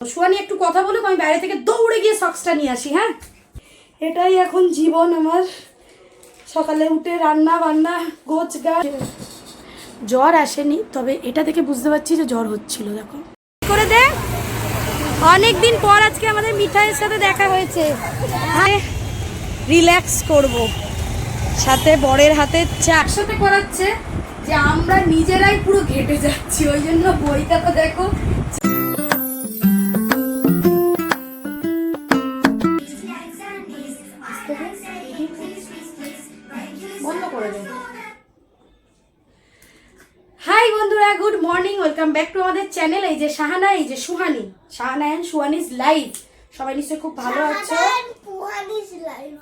সুয়ানি একটু কথা বলুক, আমি বাইরে থেকে দৌড়ে গিয়ে সক্সটা নিয়ে আসি হ্যাঁ? এটাই এখন জীবন আমার। সকালে উঠে রান্না বান্না, গোছ গাছ। জ্বর আসেনি, তবে এটা দেখে বুঝতে পারছি যে জ্বর হচ্ছিল, দেখো। করে দে। অনেক দিন পর আজকে আমাদের মিঠাইয়ের সাথে দেখা হয়েছে। রিল্যাক্স করব। সাথে বরের হাতে চা। একসাথে করাচ্ছে যে আমরা নিজেরাই পুরো ঘেটে যাচ্ছি, ওই জন্য বইটা তো দেখো যে শাহানা এই যে সুহানি। শাহানা অ্যান্ড সুহানিজ লাইভ সবাই নিশ্চয়ই খুব ভালো আছো।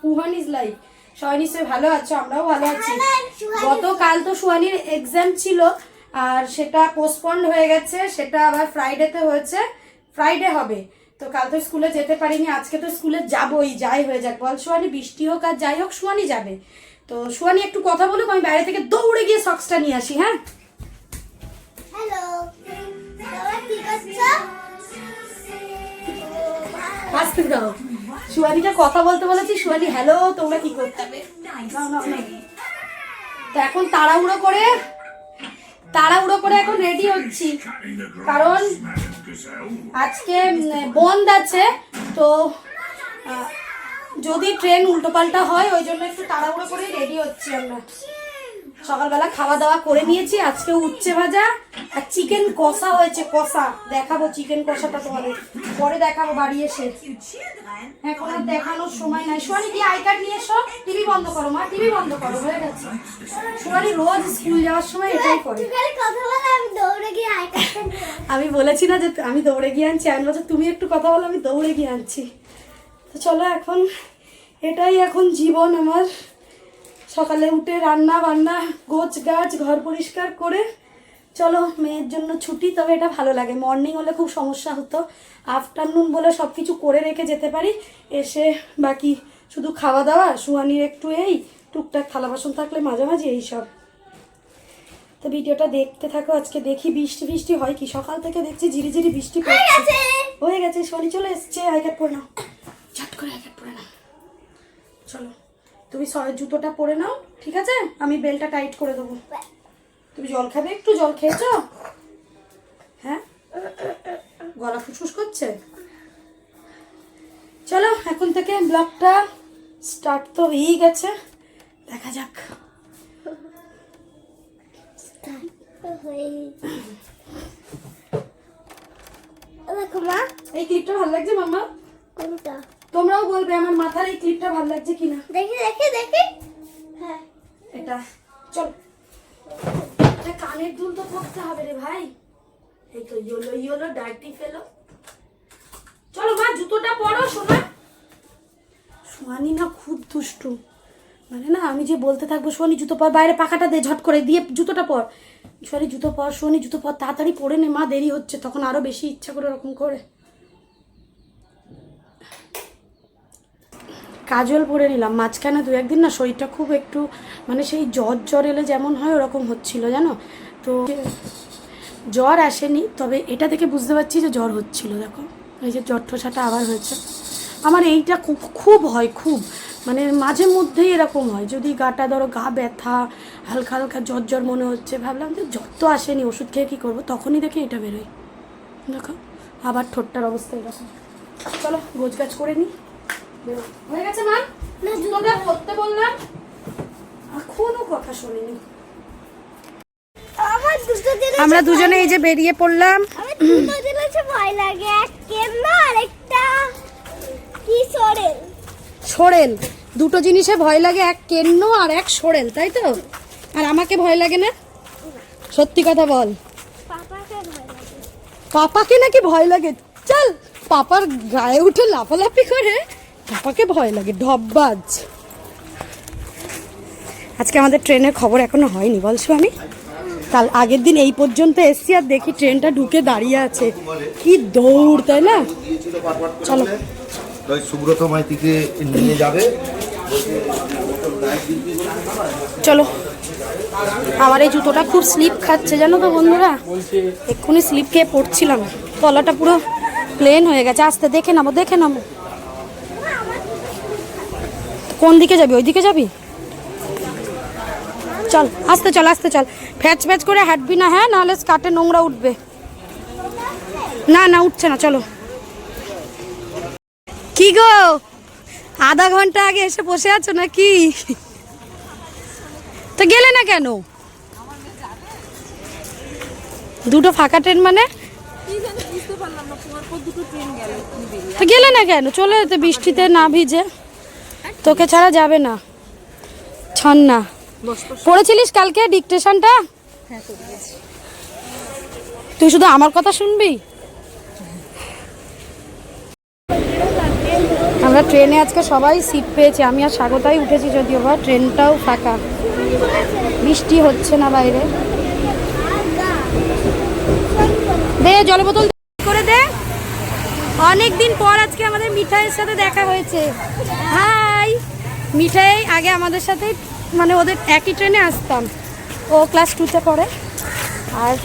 সুহানিজ লাইভ সবাই নিশ্চয়ই ভালো আছো আমরাও ভালো আছি। গতকাল তো সুহানির এক্সাম ছিল আর সেটা পোস্টপন্ড হয়ে গেছে সেটা আবার ফ্রাইডেতে হয়েছে। ফ্রাইডে হবে। তো কাল তো স্কুলে যেতে পারিনি আজকে তো স্কুলে যাবই যাই হয়ে যাক। বল সুহানি বৃষ্টি হোক আর যাই হোক সুহানি যাবে। তো সুহানি একটু কথা বলুক আমি বাইরে থেকে দৌড়ে গিয়ে সক্সটা নিয়ে আসি হ্যাঁ? হ্যালো আসতে দাও। সুয়ানিটা কথা বলতে বলেছি সুয়ানি হ্যালো তোমরা কি করতে? হবে। তো এখন তাড়াহুড়ো করে তাড়াহুড়ো করে এখন রেডি হচ্ছি। কারণ আজকে বন্ধ আছে, তো যদি ট্রেন উল্টোপাল্টা হয়, ওই জন্য একটু তাড়াহুড়ো করে রেডি হচ্ছি আমরা। সকালবেলা খাওয়া দাওয়া করে নিয়েছি, আজকে উচ্ছে ভাজা আর চিকেন কষা হয়েছে, কষা। দেখাবো চিকেন কষাটা তোমাদের। পরে দেখাবো বাড়ি এসে। এখন আর দেখানোর সময় নাই। সোয়ানি কি আই কার্ড নিয়ে এসো। টিভি বন্ধ করো, মা, টিভি বন্ধ করো, হয়ে গেছে। সোয়ানি রোজ স্কুল যাওয়ার সময় এটাই করে। গিয়ে। আমি বলেছি না যে আমি দৌড়ে গিয়ে আনছি, আমি বলছি, তুমি একটু কথা বলো, আমি দৌড়ে গিয়ে আনছি। তো চলো এখন, এটাই এখন জীবন আমার। সকালে উঠে রান্না বান্না গোছ গাছ ঘর পরিষ্কার করে চলো মেয়ের জন্য ছুটি তবে এটা ভালো লাগে। মর্নিং হলে খুব সমস্যা হতো। আফটারনুন বলে সব কিছু করে রেখে যেতে পারি। এসে বাকি শুধু খাওয়া দাওয়া সুয়ানির একটু এই টুকটাক থালা বাসন থাকলে মাঝামাঝি এই সব। তো ভিডিওটা দেখতে থাকো আজকে দেখি বৃষ্টি বৃষ্টি হয় কি? সকাল থেকে দেখছি ঝিরি ঝিরি বৃষ্টি পড়ছে। হয়ে গেছে শনি চলে এসছে আইকাট পরে নাও। ঝট করে আইকাট পরে নাও। চলো। তুমি জুতোটা পরে নাও ঠিক আছে? আমি বেলটা টাইট করে দেবো। তুমি জল খাবে একটু? জল খেয়েছো? হ্যাঁ? গলা ফুসফুস করছে? চলো এখন থেকে ব্লগটা স্টার্ট তো হয়েই গেছে। দেখা যাক। দেখো মা। এই ক্লিপটা ভালো লাগছে মামা কোনটা? তোমরাও বলবে আমার মাথার এই ক্লিপটা ভালো লাগছে কিনা। দেখি দেখি দেখি। হ্যাঁ। এটা চল। এটা কানের দুল তো পড়তে হবে রে ভাই। এই তো ইয়োলো ইয়োলো ডার্টি ফেলো চলো মা জুতোটা পরো সোনা। সোয়ানি না খুব দুষ্টু। মানে না আমি যে বলতে থাকব সোয়ানি জুতো পর বাইরে পাখাটা দে ঝট করে দিয়ে জুতোটা পর। সোয়ানি জুতো পর সোয়ানি জুতো পর তাড়াতাড়ি পরে নে মা দেরি হচ্ছে তখন আরও বেশি ইচ্ছা করে ওরকম করে। কাজল পরে নিলাম। মাঝখানে দু একদিন না শরীরটা খুব একটু মানে সেই জ্বর জ্বর এলে যেমন হয় ওরকম হচ্ছিল, জানো? তো জ্বর আসেনি, তবে এটা দেখে বুঝতে পারছি যে জ্বর হচ্ছিল, দেখো। এই যে জ্বর ঠোসাটা আবার হয়েছে। আমার এইটা খুব খুব হয়, খুব। মানে মাঝে মধ্যেই এরকম হয়। যদি গাটা ধরো, গা ব্যথা, হালকা হালকা জ্বর জ্বর মনে হচ্ছে, ভাবলাম যে জ্বর তো আসেনি, ওষুধ খেয়ে কী করব? তখনই দেখি এটা বেরোয়। দেখো, আবার ঠোঁটটার অবস্থা এরকম। চলো গোছ গাছ করে নিই। হয়ে গেছে মা? বললাম এখনও কথা শুনিনি। আমার দুটো জিনিস আমরা দুজনে এই যে বেরিয়ে পড়লাম। ভয় লাগে। এক কেমন আর একটা কি সরেল? সরেল। দুটো জিনিসে ভয় লাগে এক কেন্ন আর এক সরেল তাই তো? আর আমাকে ভয় লাগে না? সত্যি কথা বল। পাপাকে পাপাকে নাকি ভয় লাগে? চল পাপার গায়ে উঠে লাফালাফি করে পাপাকে ভয় লাগে ঢপবাজ আজকে আমাদের ট্রেনের খবর এখনও হয়নি বলছো আমি কাল আগের দিন এই পর্যন্ত এসছি আর দেখি ট্রেনটা ঢুকে দাঁড়িয়ে আছে। কি দৌড় তাই না? চলো। সুব্রত মাইতিকে নিয়ে যাবে। চলো। আমার এই জুতোটা খুব স্লিপ খাচ্ছে জানো তো বন্ধুরা? এক্ষুনি স্লিপ খেয়ে পড়ছিলাম। তলাটা পুরো প্লেন হয়ে গেছে। আস্তে দেখে নামো দেখে নামো। কোন দিকে যাবি? ওই দিকে যাবি? চল, আসতে চল আসতে চল। ফ্যাচ ফ্যাচ করে হাঁটবি না হ্যাঁ? নাহলে কাটে নোংরা উঠবে। না না, উঠছে না, চলো। কি গো? আধা ঘণ্টা আগে এসে বসে আছো নাকি? তো গেলে না কেন? দুটো ফাঁকা ট্রেন মানে? তো গেলে না কেন? চলে যেতে বৃষ্টিতে না ভিজে। তোকে ছাড়া যাবে না। ছন না পড়েছিলিস কালকে ডিকটেশনটা? তুই শুধু আমার কথা শুনবি? আমরা ট্রেনে আজকে সবাই সিট পেয়েছি। আমি আর স্বাগতাই উঠেছি যদিও বা ট্রেনটাও ফাঁকা। বৃষ্টি হচ্ছে না বাইরে। দে জল বোতল করে দে। অনেক দিন পর আজকে আমাদের মিঠাইয়ের সাথে দেখা হয়েছে। হাই মিঠাই আগে আমাদের সাথে মানে ওদের একই ট্রেনে আসতাম। ও ক্লাস টুতে পড়ে। আর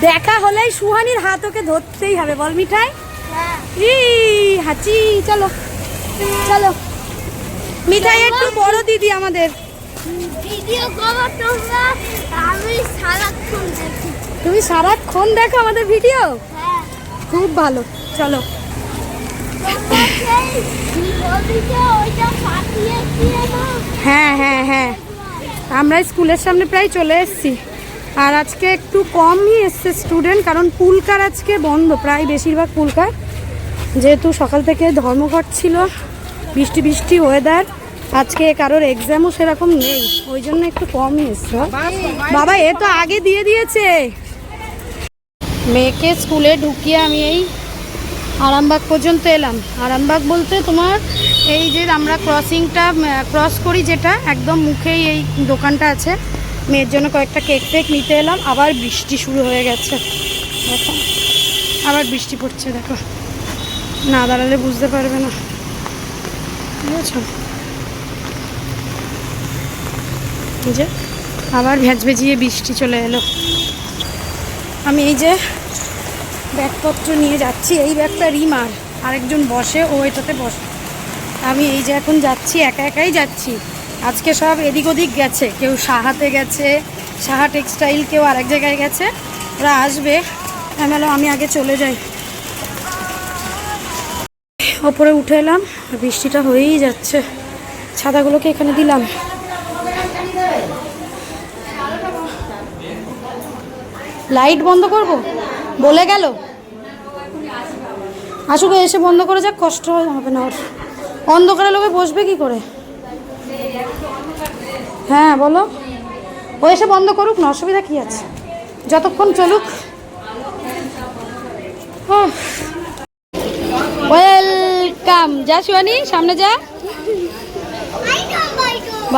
দেখা হলেই সুহানির হাত ওকে ধরতেই হবে। বল মিঠাই। ই হাঁচি চলো। চলো। মিঠাই একটু বড় দিদি আমাদের। ভিডিও করো তোমরা আমি সারাক্ষণ দেখি। তুমি সারাক্ষণ দেখো আমাদের ভিডিও? হ্যাঁ। খুব ভালো। চলো। হ্যাঁ হ্যাঁ হ্যাঁ। আমরা স্কুলের সামনে প্রায় চলে এসেছি। আর আজকে একটু কমই এসছে স্টুডেন্ট কারণ পুলকার আজকে বন্ধ, প্রায় বেশিরভাগ পুলকার। যেহেতু সকাল থেকে ধর্মঘট ছিল, বৃষ্টি বৃষ্টি ওয়েদার আজকে কারোর এক্সামও সেরকম নেই। ওই জন্য একটু কমই এসছে। বাবা, এ তো আগে দিয়ে দিয়েছে। মেয়েকে স্কুলে ঢুকিয়ে আমি এই আরামবাগ পর্যন্ত এলাম। আরামবাগ বলতে তোমার এই যে আমরা ক্রসিংটা ক্রস করি যেটা, একদম মুখেই এই দোকানটা আছে। মেয়ের জন্য কয়েকটা কেক ফেক নিতে এলাম, আবার বৃষ্টি শুরু হয়ে গেছে। দেখো, আবার বৃষ্টি পড়ছে, দেখো। না দাঁড়ালে বুঝতে পারবে না। বুঝেছ? যে, আবার ভেজ ভেজিয়ে বৃষ্টি চলে এলো। আমি এই যে ব্যাগপত্র নিয়ে যাচ্ছি, এই ব্যাগটা রিমার। আরেকজন বসে, ও এটাতে বসে। আমি এই যে এখন যাচ্ছি, একা একাই যাচ্ছি। আজকে সব এদিক ওদিক গেছে, কেউ সাহাতে গেছে, সাহা টেক্সটাইল, কেউ আরেক জায়গায় গেছে। ওরা আসবে। আমি বললাম আমি আগে চলে যাই। ওপরে উঠে এলাম বৃষ্টিটা হয়েই যাচ্ছে। ছাতাগুলোকে এখানে দিলাম। লাইট বন্ধ করব? বলে গেল? আসুক এসে বন্ধ করে যাক কষ্ট হবে না ওর। অন্ধকারে লোকে বসবে কি করে? হ্যাঁ বলো। ও এসে বন্ধ করুক না অসুবিধা কি আছে? যতক্ষণ চলুক। ওয়েলকাম। যা শিবানী সামনে যা।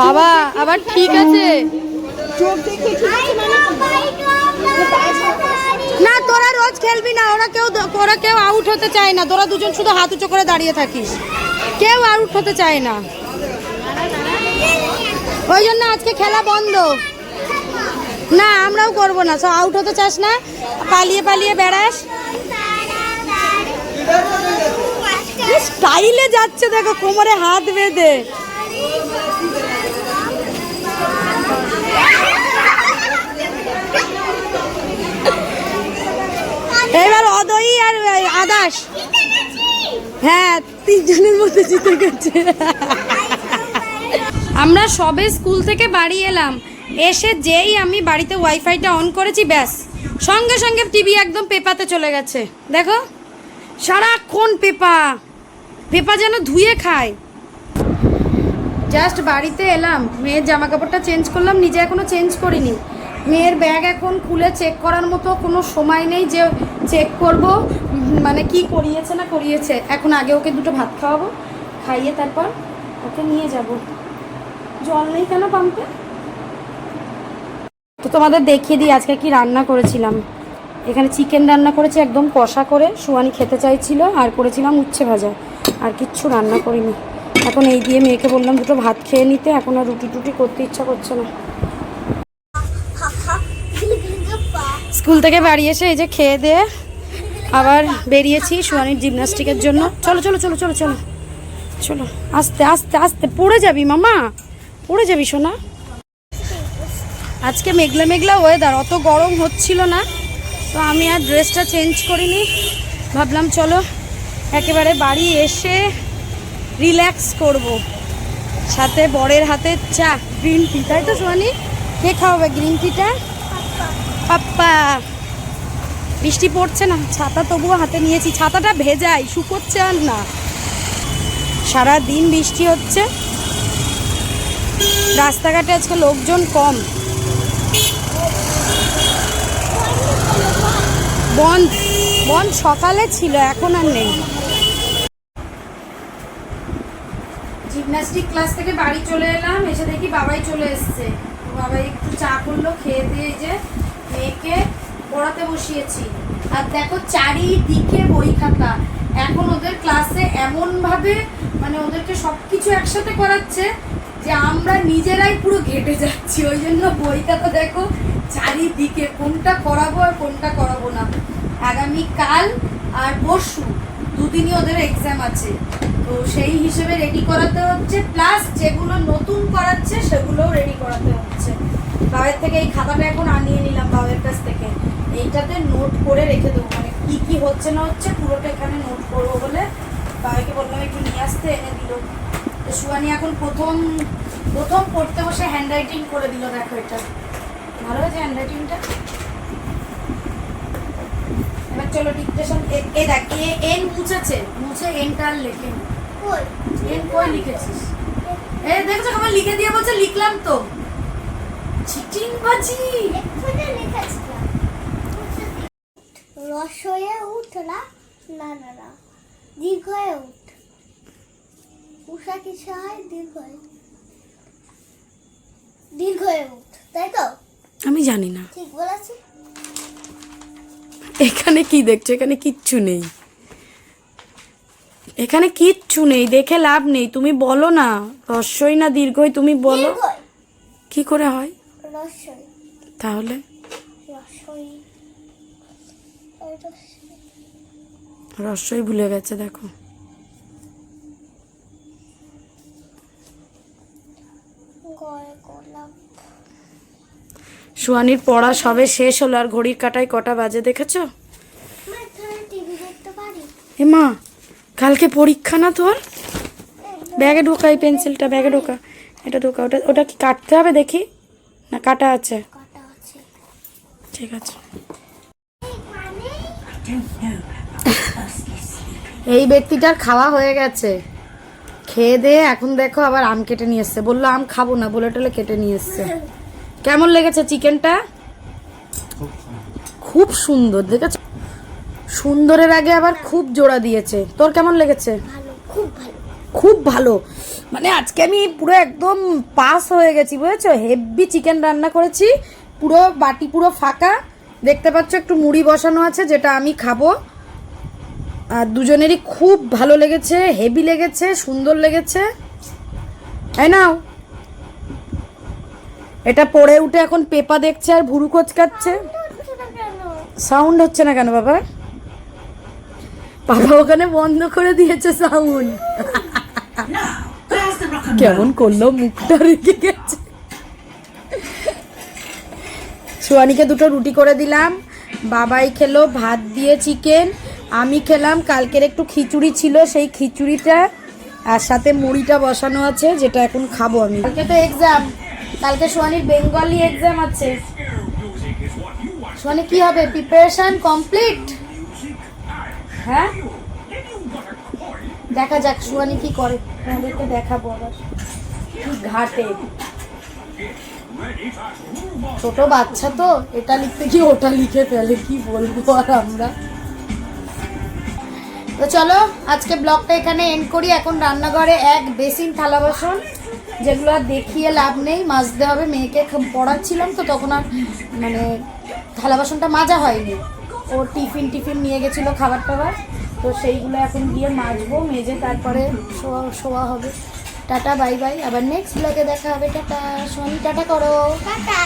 বাবা আবার ঠিক আছে। রোজ খেলবি না, ওরা কেউ ওরা কেউ আউট হতে চায় না। তোরা দুজন শুধু হাত উঁচু করে দাঁড়িয়ে থাকিস। কেউ আউট হতে চায় না। ওই জন্য আজকে খেলা বন্ধ। না, আমরাও করব না। সব আউট হতে চাস না, পালিয়ে পালিয়ে বেড়াস। স্টাইলে যাচ্ছে, দেখো, কোমরে হাত বেঁধে এবার অদয়ী আর আদাস হ্যাঁ তিনজনের মধ্যে জিতে গেছে। আমরা সবে স্কুল থেকে বাড়ি এলাম। এসে যেই আমি বাড়িতে ওয়াইফাইটা অন করেছি, ব্যাস। সঙ্গে সঙ্গে টিভি একদম পেপাতে চলে গেছে। দেখো, সারাক্ষণ পেপা। পেপা যেন ধুয়ে খায়। জাস্ট বাড়িতে এলাম, মেয়ের জামা কাপড়টা চেঞ্জ করলাম, নিজে এখনও চেঞ্জ করিনি। মেয়ের ব্যাগ এখন খুলে চেক করার মতো কোনো সময় নেই যে চেক করব মানে কি করিয়েছে না করিয়েছে। এখন আগে ওকে দুটো ভাত খাওয়াবো, খাইয়ে তারপর ওকে নিয়ে যাব। জল নেই কেন পাম্পে তো তোমাদের দেখিয়ে দিই, আজকে কি রান্না করেছিলাম। এখানে চিকেন রান্না করেছি, একদম কষা করে। সুয়ানি খেতে চাইছিল, আর করেছিলাম উচ্ছে ভাজা। আর কিচ্ছু রান্না করিনি। এখন এই দিয়ে মেয়েকে বললাম দুটো ভাত খেয়ে নিতে, এখন আর রুটি টুটি করতে ইচ্ছা করছে না। স্কুল থেকে বাড়ি এসে এই যে খেয়ে দিয়ে আবার বেরিয়েছি সোয়ানির জিমনাস্টিকের জন্য। চলো চলো চলো চলো চলো। চলো, আস্তে আস্তে আস্তে, পড়ে যাবি মামা। পড়ে যাবি সোনা। আজকে মেঘলা মেঘলা ওয়েদার অত গরম হচ্ছিল না। তো আমি আর ড্রেসটা চেঞ্জ করিনি। ভাবলাম চলো, একেবারে বাড়ি এসে রিল্যাক্স করব। সাথে বরের হাতে চা গ্রিন টি তাই তো সোয়ানি কে খাওয়াবে গ্রিন টিটা পাপ্পা বৃষ্টি পড়ছে না, ছাতা তবুও হাতে নিয়েছি। ছাতাটা ভেজাই, শুকোচ্ছে আর না। সারা দিন বৃষ্টি হচ্ছে। রাস্তাঘাটে আজকে লোকজন কম। বন্ধ বন্ধ সকালে ছিল, এখন আর নেই। জিমনাস্টিক ক্লাস থেকে বাড়ি চলে এলাম, এসে দেখি বাবাই চলে এসছে। বাবাই একটু চা করল, খেয়ে দিয়ে যে মেয়েকে পড়াতে বসিয়েছি। আর দেখো চারিদিকে বই খাতা। এখন ওদের ক্লাসে এমন ভাবে মানে ওদেরকে সবকিছু একসাথে করাচ্ছে যে আমরা নিজেরাই পুরো ঘেটে যাচ্ছি। ওই জন্য বই খাতা দেখো চারিদিকে কোনটা করাবো আর কোনটা করাবো না। আগামী কাল আর পরশু দুদিনই ওদের এক্সাম আছে। তো সেই হিসেবে রেডি করাতে হচ্ছে। প্লাস যেগুলো নতুন করাচ্ছে, সেগুলোও রেডি করাতে হচ্ছে। বাবার থেকে এই খাতাটা এখন আনিয়ে নিলাম বাবের কাছ থেকে। এইটাতে নোট করে রেখে দেবো। মানে কী কী হচ্ছে না হচ্ছে পুরোটা এখানে নোট করব বলে বাবাকে বললাম একটু নিয়ে আসতে এনে দিল। তো সুয়ানি এখন প্রথম প্রথম পড়তে বসে হ্যান্ড রাইটিং করে দিল দেখো এটা। ভালো হয়েছে হ্যান্ড রাইটিংটা এবার চলো ডিকটেশন এ দেখ এ এন মুছেছে। মুছে এনটা আর লেখে এন কই লিখেছিস? এ দেখছ কেমন লিখে দিয়ে বলছে লিখলাম তো। রসয়ে উঠ না না না না দীর্ঘয়ে উঠ। উষা কিসে হয়? দীর্ঘয়ে। দীর্ঘয়ে উঠ তাই তো? আমি জানি না। ঠিক বলেছি? এখানে কি দেখছ? এখানে কিচ্ছু নেই। এখানে কিচ্ছু নেই দেখে লাভ নেই। তুমি বলো না। রস্যই না দীর্ঘই তুমি বলো। কি করে হয়? রসই। তাহলে? রসই। রসই। ভুলে গেছে দেখো। সুয়ানির পড়া সবে শেষ হলো আর ঘড়ির কাটায় কটা বাজে দেখেছ? এ মা কালকে পরীক্ষা না তোর? ব্যাগে ঢোকা এই পেন্সিলটা ব্যাগে ঢোকা। এটা ঢোকা ওটা ওটা কি কাটতে হবে দেখি? না কাটা আছে? ঠিক আছে। এই ব্যক্তিটার খাওয়া হয়ে গেছে। খেয়ে দিয়ে এখন দেখো আবার আম কেটে নিয়ে এসছে। বলল আম খাব না। বলে টলে কেটে নিয়ে এসছে। কেমন লেগেছে চিকেনটা? খুব সুন্দর দেখেছ? সুন্দরের আগে আবার খুব জোড়া দিয়েছে। তোর কেমন লেগেছে? ভালো। খুব ভালো। মানে আজকে আমি পুরো একদম পাস হয়ে গেছি, বুঝেছ? হেভি চিকেন রান্না করেছি, পুরো বাটি পুরো ফাঁকা। দেখতে পাচ্ছ একটু মুড়ি বসানো আছে, যেটা আমি খাব। আর দুজনেরই খুব ভালো লেগেছে, হেভি লেগেছে, সুন্দর লেগেছে। তাই নাও। এটা পড়ে উঠে এখন পেপা দেখছে আর ভুরু কোচকাচ্ছে। সাউন্ড হচ্ছে না কেন, বাবা? বাবা ওখানে বন্ধ করে দিয়েছে সাউন্ড। কেমন করল মুখটা রেখে গেছে? সোয়ানিকে দুটো রুটি করে দিলাম। বাবাই খেলো ভাত দিয়ে চিকেন আমি খেলাম, কালকের একটু খিচুড়ি ছিল, সেই খিচুড়িটা আর সাথে মুড়িটা বসানো আছে, যেটা এখন খাব আমি। কালকে তো এক্সাম কালকে সোয়ানির বেঙ্গলি এক্সাম আছে। সোয়ানি কি হবে? প্রিপারেশন কমপ্লিট হ্যাঁ? দেখা যাক সুয়ানি কি করে। আমাদেরকে দেখাবো আবার। কি ঘাটে। ছোট বাচ্চা তো, এটা লিখতে কি ওটা লিখে ফেলে, কি বলব আর আমরা। তো চলো, আজকে ব্লগটা এখানে এন্ড করি। এখন রান্নাঘরে এক বেসিন থালা বাসন, যেগুলো আর দেখিয়ে লাভ নেই। মাজতে হবে, মেয়েকে পড়াচ্ছিলাম তো, তখন আর মানে থালা বাসনটা মাজা হয়নি। ও টিফিন টিফিন নিয়ে গেছিল খাবার টাবার তো সেইগুলো এখন গিয়ে মাজবো, মেজে তারপরে শোয়া শোয়া হবে। Tata, bye bye. আবার নেক্সট ব্লগে দেখা হবে। টাটা সোনি টাটা করো। টাটা।